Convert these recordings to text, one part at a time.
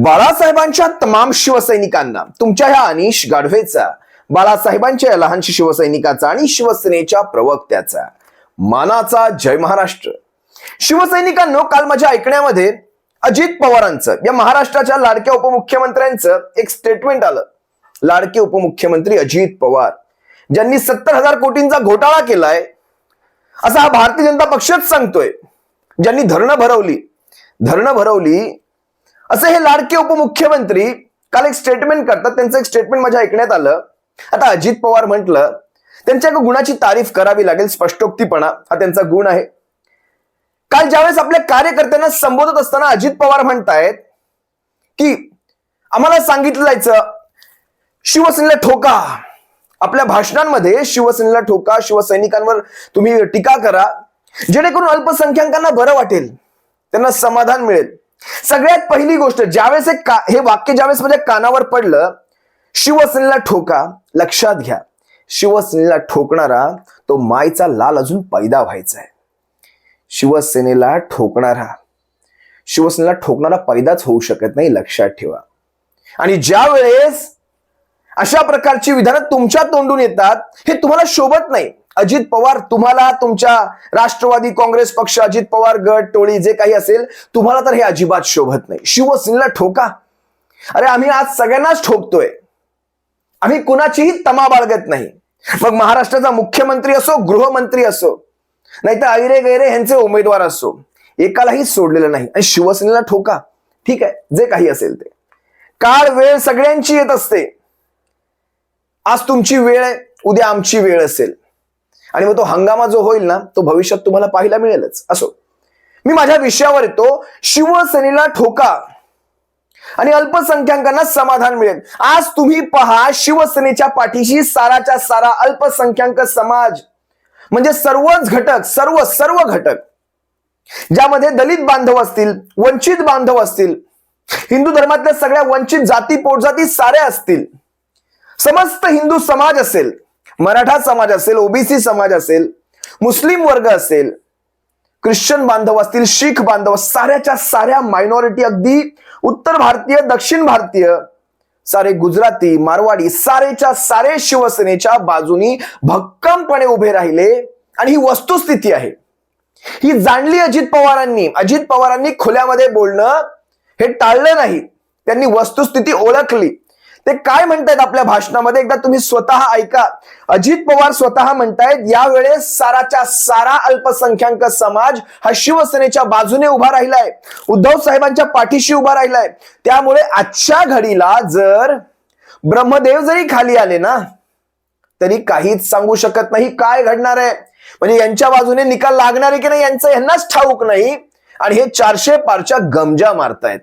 बाळासाहेबांच्या तमाम शिवसैनिकांना तुमच्या ह्या अनिश गाढवेचा बाळासाहेबांच्या या लहानशी शिवसैनिकाचा आणि शिवसेनेच्या प्रवक्त्याचा. मानाचा जय महाराष्ट्र. शिवसैनिकांनो काल माझ्या ऐकण्यामध्ये अजित पवारांचं या महाराष्ट्राच्या लाडक्या उपमुख्यमंत्र्यांचं एक स्टेटमेंट आलं. लाडके उपमुख्यमंत्री अजित पवार ज्यांनी सत्तर हजार कोटींचा घोटाळा केलाय असा हा भारतीय जनता पक्षच सांगतोय. ज्यांनी धरणं भरवली धरणं भरवली असं हे लाडके उपमुख्यमंत्री काल एक स्टेटमेंट करतात. त्यांचं एक स्टेटमेंट माझ्या ऐकण्यात आलं. आता अजित पवार म्हटलं त्यांच्या एका गुणाची तारीफ करावी लागेल स्पष्टोक्तीपणा. हा त्यांचा गुण आहे. काल ज्यावेळेस आपल्या कार्यकर्त्यांना संबोधत असताना अजित पवार म्हणतायत की आम्हाला सांगितलं जायचं शिवसेनेला ठोका. आपल्या भाषणांमध्ये शिवसेनेला ठोका शिवसैनिकांवर तुम्ही टीका करा. जेणेकरून अल्पसंख्याकांना बरं वाटेल. त्यांना समाधान मिळेल. सगळ्यात पहिली गोष्ट ज्यावेळेस हे का हे वाक्य ज्यावेळेस माझ्या कानावर पडलं शिवसेनेला ठोका लक्षात घ्या. शिवसेनेला ठोकणारा तो मायचा लाल अजून पैदा व्हायचा आहे. शिवसेनेला ठोकणारा शिवसेनेला ठोकणारा पैदाच होऊ शकत नाही लक्षात ठेवा. आणि ज्या वेळेस अशा प्रकारची विधानं तुमच्या तोंडून येतात हे तुम्हाला शोभत नाही. अजित पवार तुम्हाला तुमच्या राष्ट्रवादी काँग्रेस पक्ष अजित पवार गट टोळी जे काही असेल तुम्हाला तर हे अजिबात शोभत नाही. शिवसेनेला ठोका. अरे आम्ही आज सगळ्यांनाच ठोकतोय. आम्ही कुणाचीही तमा बाळगत नाही. मग महाराष्ट्राचा मुख्यमंत्री असो गृहमंत्री असो नाहीतर ऐरे गैरे यांचे उमेदवार असो एकालाही सोडलेलं नाही. आणि शिवसेनेला ठोका. ठीक आहे जे काही असेल ते. काळ वेळ सगळ्यांची येत असते. आज तुमची वेळ आहे उद्या आमची वेळ असेल. आणि मग तो हंगामा जो होईल ना तो भविष्यात तुम्हाला पाहायला मिळेलच. असो. मी माझ्या विषयावर येतो. शिवसेनेला ठोका. आणि अल्पसंख्याकांना समाधान मिळेल. आज तुम्ही पहा शिवसेनेच्या पाठीशी साराच्या सारा अल्पसंख्याक समाज. म्हणजे सर्वच घटक सर्व सर्व घटक. ज्यामध्ये दलित बांधव असतील वंचित बांधव असतील हिंदू धर्मातल्या सगळ्या वंचित जाती पोटजाती साऱ्या असतील. समस्त हिंदू समाज असेल. मराठा समाज असेल ओबीसी समाज असेल मुस्लिम वर्ग असेल ख्रिश्चन बांधव असतील शीख बांधव साऱ्याच्या साऱ्या मायनॉरिटी अगदी उत्तर भारतीय दक्षिण भारतीय सारे गुजराती मारवाडी सारेच्या सारे शिवसेनेच्या बाजूनी भक्कमपणे उभे राहिले आणि ही वस्तुस्थिती आहे. ही जाणली अजित पवारांनी. अजित पवारांनी खुल्यामध्ये बोलणं हे टाळलं नाही. त्यांनी वस्तुस्थिती ओळखली. ते काय म्हणतायत आपल्या भाषणामध्ये? एकदा तुम्ही स्वतः ऐका. अजित पवार स्वतः म्हणतायत यावेळेस साराच्या सारा अल्पसंख्याक समाज हा शिवसेनेच्या बाजूने उभा राहिलाय. उद्धव साहेबांच्या पाठीशी उभा राहिलाय. त्यामुळे आजच्या घडीला जर ब्रह्मदेव जरी खाली आले ना तरी काहीच सांगू शकत नाही काय घडणार आहे. म्हणजे यांच्या बाजूने निकाल लागणार आहे की नाही यांचं यांनाच ठाऊक नाही. आणि हे चारशे पारच्या गमजा मारतायत.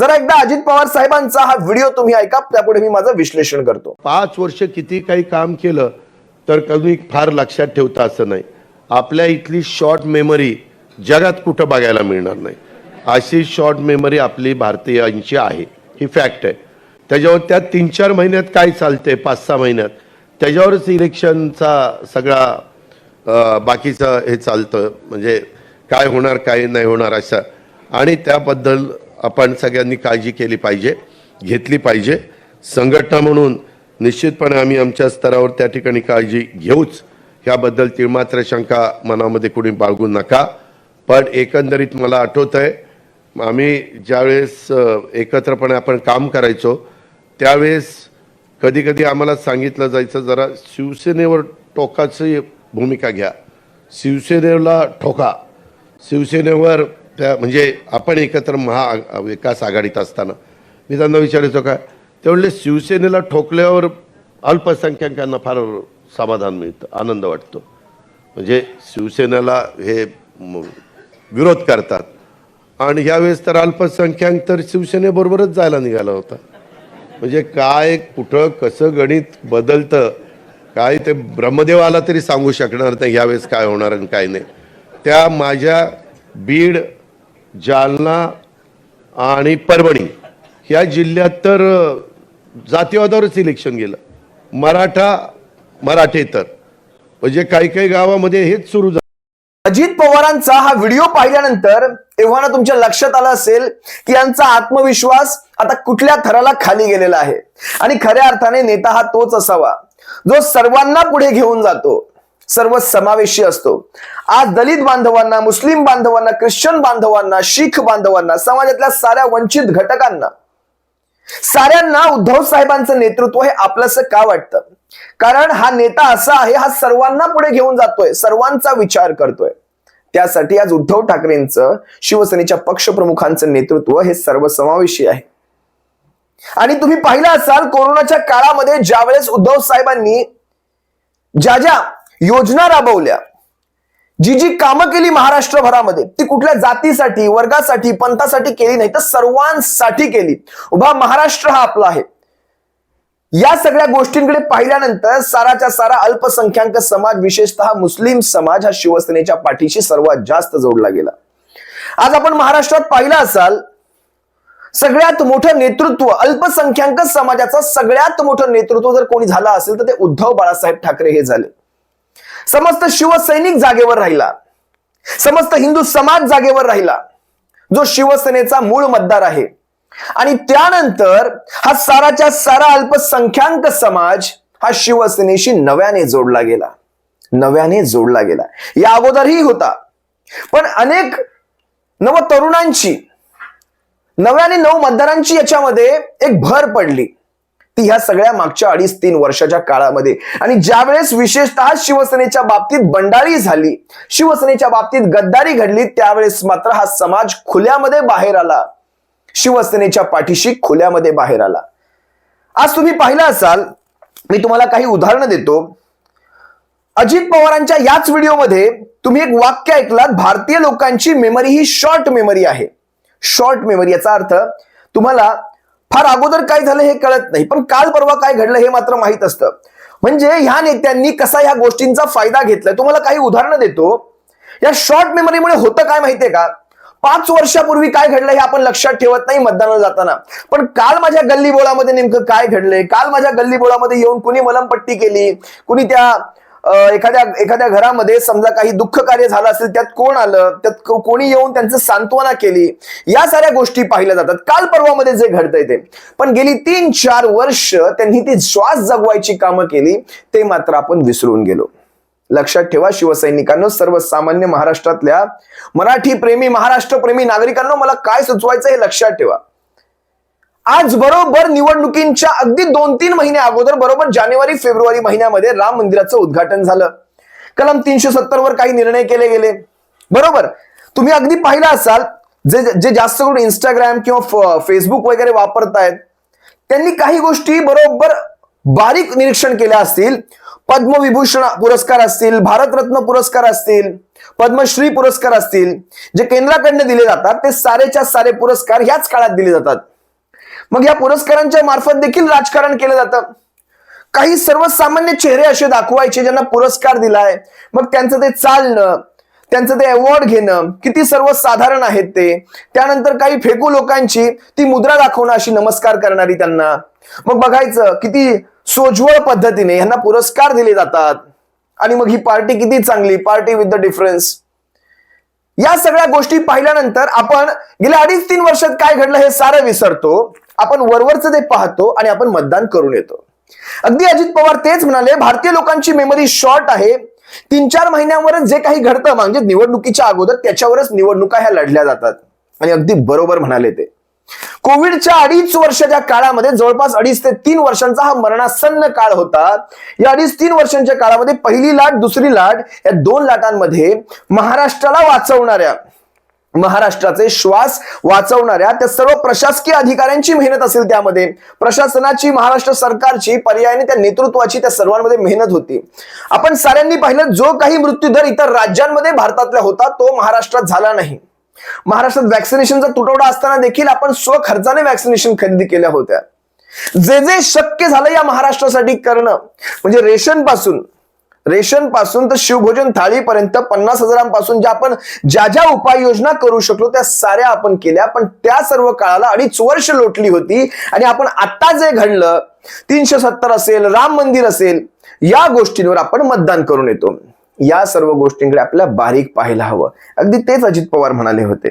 जरा एकदा अजित पवार साहेबांचा हा व्हिडिओ तुम्ही ऐका त्यापुढे मी माझं विश्लेषण करतो. पाच वर्ष किती काही काम केलं तर कधी फार लक्षात ठेवता असं नाही. आपल्या इथली शॉर्ट मेमरी जगात कुठं बघायला मिळणार नाही. अशी शॉर्ट मेमरी आपली भारतीयांची आहे. ही फॅक्ट आहे. त्याच्यावर त्या तीन चार महिन्यात काय चालते पाच सहा महिन्यात त्याच्यावरच इलेक्शनचा सगळा बाकीचं हे चालतं. म्हणजे काय होणार काय नाही होणार असं. आणि त्याबद्दल आपण सगळ्यांनी काळजी केली पाहिजे घेतली पाहिजे. संघटना म्हणून निश्चितपणे आम्ही आमच्या स्तरावर त्या ठिकाणी काळजी घेऊच. ह्याबद्दल तिळमात्र शंका मनामध्ये कुणी बाळगू नका. पण एकंदरीत मला आठवत आहे आम्ही ज्यावेळेस एकत्रपणे आपण काम करायचो त्यावेळेस कधी कधी आम्हाला सांगितलं जायचं जरा शिवसेनेवर टोकाची भूमिका घ्या. शिवसेनेला ठोका. शिवसेनेवर त्या म्हणजे आपण एकत्र महा विकास आघाडीत असताना. मी त्यांना विचारायचो काय? त्यावेळेस शिवसेनेला ठोकल्यावर अल्पसंख्याकांना फार समाधान मिळतं आनंद वाटतो. म्हणजे शिवसेनेला हे विरोध करतात. आणि ह्यावेळेस तर अल्पसंख्याक तर शिवसेनेबरोबरच जायला निघाला होता. म्हणजे काय कुठं कसं गणित बदलतं काय ते ब्रह्मदेवाला तरी सांगू शकणार नाही ह्यावेळेस काय होणार आणि काय नाही. त्या माझ्या बीड जालना आणि परभणी. ह्या जिल्ह्यात तर जातीवादावरच इलेक्शन गेलं. मराठा मराठे तर. म्हणजे काही काही गावामध्ये हेच सुरू झालं. अजित पवारांचा हा व्हिडिओ पाहिल्यानंतर एव्हाना तुमच्या लक्षात आलं असेल की यांचा आत्मविश्वास आता कुठल्या थराला खाली गेलेला आहे. आणि खऱ्या अर्थाने नेता हा तोच असावा. जो सर्वांना पुढे घेऊन जातो. सर्व समावेशी असतो. आज दलित बांधवांना मुस्लिम बांधवांना ख्रिश्चन बांधवांना शीख बांधवांना समाजातल्या साऱ्या वंचित घटकांना साऱ्यांना उद्धव साहेबांचं नेतृत्व हे आपलंसं का वाटतं? कारण हा नेता असा आहे हा सर्वांना पुढे घेऊन जातोय सर्वांचा विचार करतोय. त्यासाठी आज उद्धव ठाकरेंचं शिवसेनेच्या पक्षप्रमुखांचं नेतृत्व हे सर्वसमावेशी आहे. आणि तुम्ही पाहिलं असाल कोरोनाच्या काळामध्ये ज्यावेळेस उद्धव साहेबांनी ज्या ज्या योजना राबवल्या. जी जी कामं केली महाराष्ट्रभरामध्ये ती कुठल्या जातीसाठी वर्गासाठी पंथासाठी केली नाही तर सर्वांसाठी केली. उभा महाराष्ट्र हा आपला आहे. या सगळ्या गोष्टींकडे पाहिल्यानंतर साराच्या सारा अल्पसंख्याक समाज विशेषतः मुस्लिम समाज हा शिवसेनेच्या पाठीशी सर्वात जास्त जोडला गेला. आज आपण महाराष्ट्रात पाहिलं असाल सगळ्यात मोठं नेतृत्व अल्पसंख्याक समाजाचं सगळ्यात मोठं नेतृत्व जर कोणी झालं असेल तर ते उद्धव बाळासाहेब ठाकरे हे झाले. समस्त शिवसैनिक जागेवर राहिला. समस्त हिंदू समाज जागेवर राहिला. जो शिवसेनेचा मूळ मतदार आहे. आणि त्यानंतर हा साराच्या सारा अल्पसंख्याक समाज हा शिवसेनेशी नव्याने जोडला गेला. नव्याने जोडला गेला. या अगोदरही होता. पण अनेक नव तरुणांची नव्याने नऊ मतदारांची याच्यामध्ये एक भर पडली. ती ह्या सगळ्या मागच्या अडीच तीन वर्षाच्या काळामध्ये. आणि ज्यावेळेस विशेषतः शिवसेनेच्या बाबतीत बंडाळी झाली शिवसेनेच्या बाबतीत गद्दारी घडली त्यावेळेस मात्र हा समाज खुल्यामध्ये बाहेर आला. शिवसेनेच्या पाठीशी खुल्यामध्ये बाहेर आला. आज तुम्ही पाहिलं असाल मी तुम्हाला काही उदाहरणं देतो. अजित पवारांच्या याच व्हिडिओमध्ये तुम्ही एक वाक्य ऐकलात भारतीय लोकांची मेमरी ही शॉर्ट मेमरी आहे. शॉर्ट मेमरी याचा अर्थ तुम्हाला फार अगोदर काय झालं हे कळत नाही पण काल परवा काय घडलं हे मात्र माहीत असतं. म्हणजे ह्या नेत्यांनी कसा ह्या गोष्टींचा फायदा घेतलाय? तुम्हाला काही उदाहरणं देतो. या शॉर्ट मेमरीमुळे होतं काय माहितीये का? पाच वर्षापूर्वी काय घडलं हे आपण लक्षात ठेवत नाही मतदानाला जाताना. पण काल माझ्या गल्ली बोळामध्ये नेमकं काय घडलंय? काल माझ्या गल्ली बोळामध्ये येऊन कुणी मलमपट्टी केली? कुणी त्या एखाद्या एखाद्या घरामध्ये समजा काही दुःख कार्य झालं असेल त्यात कोण आलं? त्यात कोणी येऊन त्यांचं सांत्वना केली? या साऱ्या गोष्टी पाहिल्या जातात. काल परवामध्ये जे घडतंय ते. पण गेली तीन चार वर्ष त्यांनी ती श्वास जगवायची कामं केली ते मात्र आपण विसरून गेलो. लक्षात ठेवा शिवसैनिकांनो सर्वसामान्य महाराष्ट्रातल्या मराठी प्रेमी महाराष्ट्र प्रेमी नागरिकांना मला काय सुचवायचं हे लक्षात ठेवा. आज बरोबर निवडणुकींच्या अगदी दोन तीन महिने अगोदर बरोबर जानेवारी फेब्रुवारी महिन्यामध्ये राम मंदिराचं उद्घाटन झालं. कलम तीनशे सत्तर वर काही निर्णय केले गेले. बरोबर? तुम्ही अगदी पाहिलं असाल जे जे जास्त करून इंस्टाग्राम किंवा फेसबुक वगैरे वापरतायत त्यांनी काही गोष्टी बरोबर बारीक निरीक्षण केल्या असतील. पद्मविभूषण पुरस्कार असतील भारतरत्न पुरस्कार असतील पद्मश्री पुरस्कार असतील जे केंद्राकडनं दिले जातात ते सारेच्या सारे पुरस्कार ह्याच काळात दिले जातात. मग या पुरस्कारांच्या मार्फत देखील राजकारण केलं जातं. काही सर्वसामान्य चेहरे असे दाखवायचे ज्यांना पुरस्कार दिलाय. मग त्यांचं ते चालणं त्यांचं ते अवॉर्ड घेणं किती सर्वसाधारण आहेत ते. त्यानंतर काही फेकू लोकांची ती मुद्रा दाखवणं अशी नमस्कार करणारी त्यांना. मग बघायचं किती सोज्वळ पद्धतीने यांना पुरस्कार दिले जातात. आणि मग ही पार्टी किती चांगली पार्टी विथ द डिफरन्स या सगळ्या गोष्टी पाहिल्यानंतर आपण गेल्या अडीच तीन वर्षात काय घडलं हे सारं विसरतो. आपण वरवरचं ते पाहतो आणि आपण मतदान करून येतो. अगदी अजित पवार तेच म्हणाले भारतीय लोकांची मेमरी शॉर्ट आहे. तीन चार महिन्यांवरच जे काही घडतं म्हणजे निवडणुकीच्या अगोदर त्याच्यावरच निवडणुका ह्या लढल्या जातात. आणि अगदी बरोबर म्हणाले ते. कोविडच्या अडीच वर्षाच्या काळामध्ये जवळपास अडीच ते तीन वर्षांचा हा मरणासन्न काळ होता. या अडीच तीन वर्षांच्या काळामध्ये पहिली लाट दुसरी लाट या दोन लाटांमध्ये महाराष्ट्राला वाचवणाऱ्या महाराष्ट्राचे श्वास वाचवणाऱ्या त्या सर्व प्रशासकीय अधिकाऱ्यांची मेहनत असेल त्यामध्ये. प्रशासनाची महाराष्ट्र सरकारची पर्यायाने त्या नेतृत्वाची त्या सर्वांमध्ये मेहनत होती. आपण साऱ्यांनी पाहिलं जो काही मृत्यूदर इतर राज्यांमध्ये भारतातल्या होता तो महाराष्ट्रात झाला नाही. महाराष्ट्रात व्हॅक्सिनेशनचा तुटवडा असताना देखील आपण स्वखर्चाने व्हॅक्सिनेशन खरेदी केल्या होत्या. जे जे शक्य झालं या महाराष्ट्रासाठी करणं म्हणजे रेशनपासून रेशनपासून तर शिवभोजन थाळीपर्यंत पन्नास हजारांपासून ज्या आपण ज्या ज्या उपाययोजना करू शकलो त्या साऱ्या आपण केल्या. पण त्या सर्व काळाला अडीच वर्ष लोटली होती. आणि आपण आता जे घडलं तीनशे सत्तर असेल राम मंदिर असेल या गोष्टींवर आपण मतदान करून येतो. या सर्व गोष्टींकडे आपल्याला बारीक पाहायला हवं. अगदी तेच अजित पवार म्हणाले होते.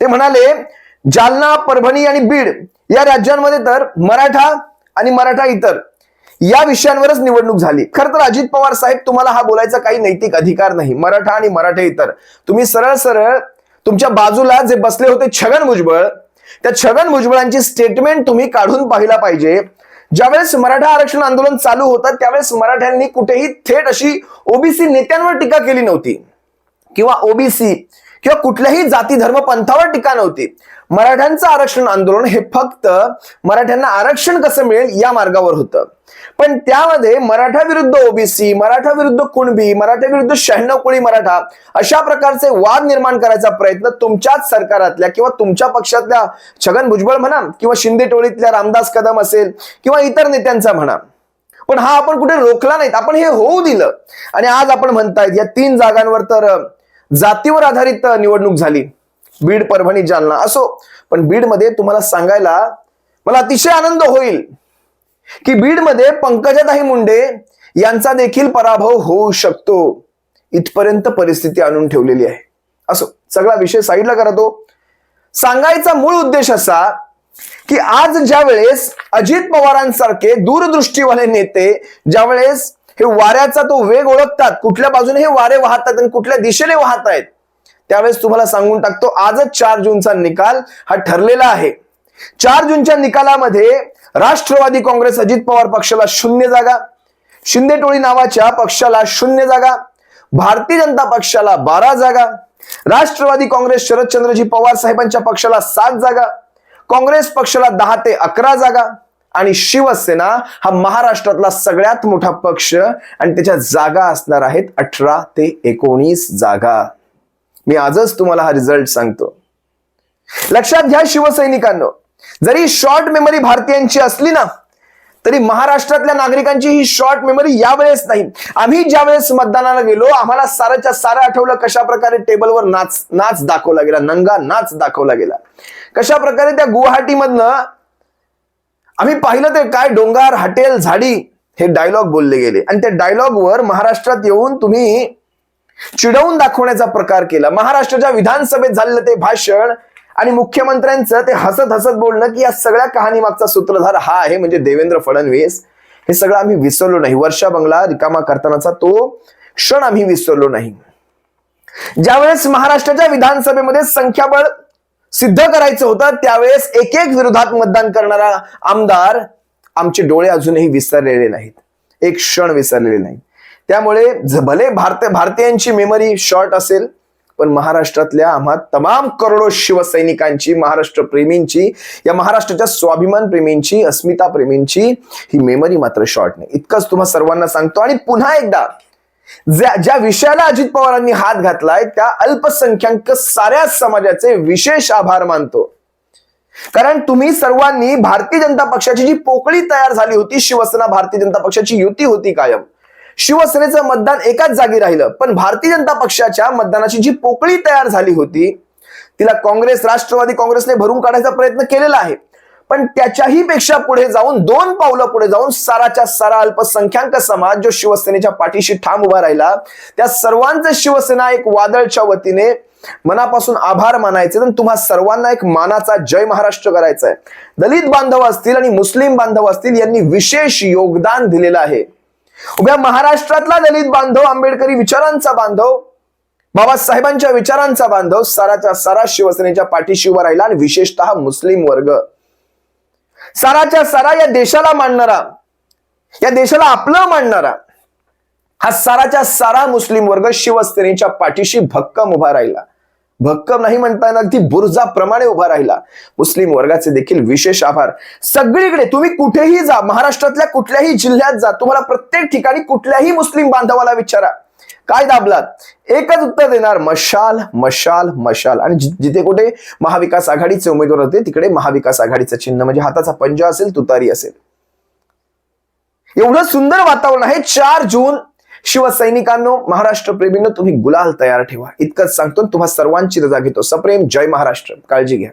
ते म्हणाले जालना परभणी आणि बीड या राज्यांमध्ये तर मराठा आणि मराठा इतर या विषयांवरच निवडणूक झाली. खर तर अजित पवार साहेब तुम्हाला हा बोलायचा काही नैतिक अधिकार नाही. मराठा आणि मराठे इतर. तुम्ही सरळ सरळ तुमच्या बाजूला जे बसले होते छगन भुजबळ त्या छगन भुजबळांची स्टेटमेंट तुम्ही काढून पाहिला पाहिजे. ज्यावेळेस मराठा आरक्षण आंदोलन चालू होतं त्यावेळेस मराठ्यांनी कुठेही थेट अशी ओबीसी नेत्यांवर टीका केली नव्हती. किंवा ओबीसी किंवा कुठल्याही जाती धर्म पंथावर टीका नव्हती. मराठ्यांचं आरक्षण आंदोलन हे फक्त मराठ्यांना आरक्षण कसं मिळेल या मार्गावर होतं. पण त्यामध्ये मराठा विरुद्ध ओबीसी मराठा विरुद्ध कुणबी मराठा विरुद्ध शहाण्णव कोळी मराठा अशा प्रकारचे वाद निर्माण करायचा प्रयत्न तुमच्याच सरकारातल्या किंवा तुमच्या पक्षातल्या छगन भुजबळ म्हणा किंवा शिंदे टोळीतल्या रामदास कदम असेल किंवा इतर नेत्यांचा म्हणा. पण हा आपण कुठे रोखला नाहीत. आपण हे होऊ दिलं. आणि आज आपण म्हणतायत या तीन जागांवर तर जातीवर आधारित निवडणूक झाली. बीड परभणी जालना असो. पण बीडमध्ये तुम्हाला सांगायला मला अतिशय आनंद होईल. की बीडमध्ये पंकजाताई मुंडे यांचा देखील पराभव होऊ शकतो. इथपर्यंत परिस्थिती आणून ठेवलेली आहे. असो सगळा विषय साईडला करा तो. सांगायचा मूळ उद्देश असा की आज ज्या वेळेस अजित पवारांसारखे दूरदृष्टीवाले नेते ज्यावेळेस हे वाऱ्याचा तो वेग ओळखतात कुठल्या बाजूने हे वारे वाहतात आणि कुठल्या दिशेने वाहत आहेत त्यावेळेस तुम्हाला सांगून टाकतो आजच चार जूनचा निकाल हा ठरलेला आहे. चार जूनच्या निकालामध्ये राष्ट्रवादी काँग्रेस अजित पवार पक्षाला शून्य जागा शिंदे टोळी नावाच्या पक्षाला शून्य जागा भारतीय जनता पक्षाला बारा जागा राष्ट्रवादी काँग्रेस शरदचंद्रजी पवार साहेबांच्या पक्षाला सात जागा काँग्रेस पक्षाला दहा ते अकरा जागा आणि शिवसेना हा महाराष्ट्रातला सगळ्यात मोठा पक्ष आणि त्याच्या जागा असणार आहेत अठरा ते एकोणीस जागा. मी आजच तुम्हाला हा रिझल्ट सांगतो. लक्षात घ्या शिवसैनिकांनो जरी शॉर्ट मेमरी भारतीयांची असली ना तरी महाराष्ट्रातल्या नागरिकांची ही शॉर्ट मेमरी यावेळेस नाही. आम्ही ज्यावेळेस मतदानाला गेलो आम्हाला साराच्या सारं आठवलं कशा प्रकारे टेबलवर नाच नाच दाखवला गेला नंगा नाच दाखवला गेला. कशा प्रकारे त्या गुवाहाटीमधनं आम्ही पाहिलं ते काय डोंगर हॉटेल झाडी हे डायलॉग बोलले गेले. आणि त्या डायलॉगवर महाराष्ट्रात येऊन तुम्ही चिडवून दाखवण्याचा प्रकार केला. महाराष्ट्राच्या विधानसभेत झालेलं ते भाषण आणि मुख्यमंत्र्यांचं ते हसत हसत बोलणं की या सगळ्या कहाणीमागचा सूत्रधार हा आहे म्हणजे देवेंद्र फडणवीस. हे सगळं आम्ही विसरलो नाही. वर्षा बंगला रिकामा करतानाचा तो क्षण आम्ही विसरलो नाही. ज्यावेळेस महाराष्ट्राच्या विधानसभेमध्ये संख्याबळ सिद्ध करायचं होतं त्यावेळेस एक एक विरोधात मतदान करणारा आमदार आमचे डोळे अजूनही विसरलेले नाहीत. एक क्षण विसरलेले नाही त्यामुळे भले भारत भारतीयांची मेमरी शॉर्ट असेल पण महाराष्ट्रातल्या आम्हा तमाम करोडो शिवसैनिकांची महाराष्ट्र प्रेमींची या महाराष्ट्राच्या स्वाभिमान प्रेमींची अस्मिता प्रेमींची ही मेमरी मात्र शॉर्ट नाही. इतकंच तुम्हा सर्वांना सांगतो आणि पुन्हा एकदा ज्या ज्या विषयाला अजित पवारांनी हात घातलाय त्या अल्पसंख्याक साऱ्या समाजाचे विशेष आभार मानतो. कारण तुम्ही सर्वांनी भारतीय जनता पक्षाची जी पोकळी तयार झाली होती शिवसेना भारतीय जनता पक्षाची युती होती कायम शिवसेनेचं मतदान एकाच जागी राहिलं. पण भारतीय जनता पक्षाच्या मतदानाची जी पोकळी तयार झाली होती तिला काँग्रेस राष्ट्रवादी काँग्रेसने भरून काढायचा प्रयत्न केलेला आहे. पण त्याच्याही पेक्षा पुढे जाऊन दोन पावलं पुढे जाऊन साराच्या सारा अल्पसंख्याक समाज जो शिवसेनेच्या पाठीशी ठाम उभा राहिला त्या सर्वांचे शिवसेना एक वादळच्या वतीने मनापासून आभार मानायचे. आणि तुम्हा सर्वांना एक मानाचा जय महाराष्ट्र करायचा आहे दलित बांधव असतील आणि मुस्लिम बांधव असतील यांनी विशेष योगदान दिलेलं आहे. उभ्या महाराष्ट्रातला दलित बांधव आंबेडकरी विचारांचा बांधव बाबासाहेबांच्या विचारांचा बांधव साराच्या सारा शिवसेनेच्या पाठीशी उभा राहिला आणि विशेषतः मुस्लिम वर्ग. साराच्या सारा या देशाला मांडणारा या देशाला आपलं मांडणारा हा साराच्या सारा मुस्लिम वर्ग शिवसेनेच्या पाठीशी भक्कम उभा राहिला. भक्कम नाही म्हणता येणार. ती बुर्जाप्रमाणे उभा राहिला. मुस्लिम वर्गाचे देखील विशेष आभार. सगळीकडे तुम्ही कुठेही जा महाराष्ट्रातल्या कुठल्याही जिल्ह्यात जा तुम्हाला प्रत्येक ठिकाणी कुठल्याही मुस्लिम बांधवाला विचारा. काय दाबलात? एकच उत्तर देणार मशाल मशाल मशाल. आणि जिथे कुठे महाविकास आघाडीचे उमेदवार होते तिकडे महाविकास आघाडीचं चिन्ह. म्हणजे हाताचा पंजा असेल तुतारी असेल. एवढं सुंदर वातावरण आहे. चार जून शिवसैनिकांनो महाराष्ट्र प्रेमींनो तुम्ही गुलाल तयार ठेवा. इतकंच सांगतो तुम्हा सर्वांची रजा घेतो. सप्रेम जय महाराष्ट्र. काळजी घ्या.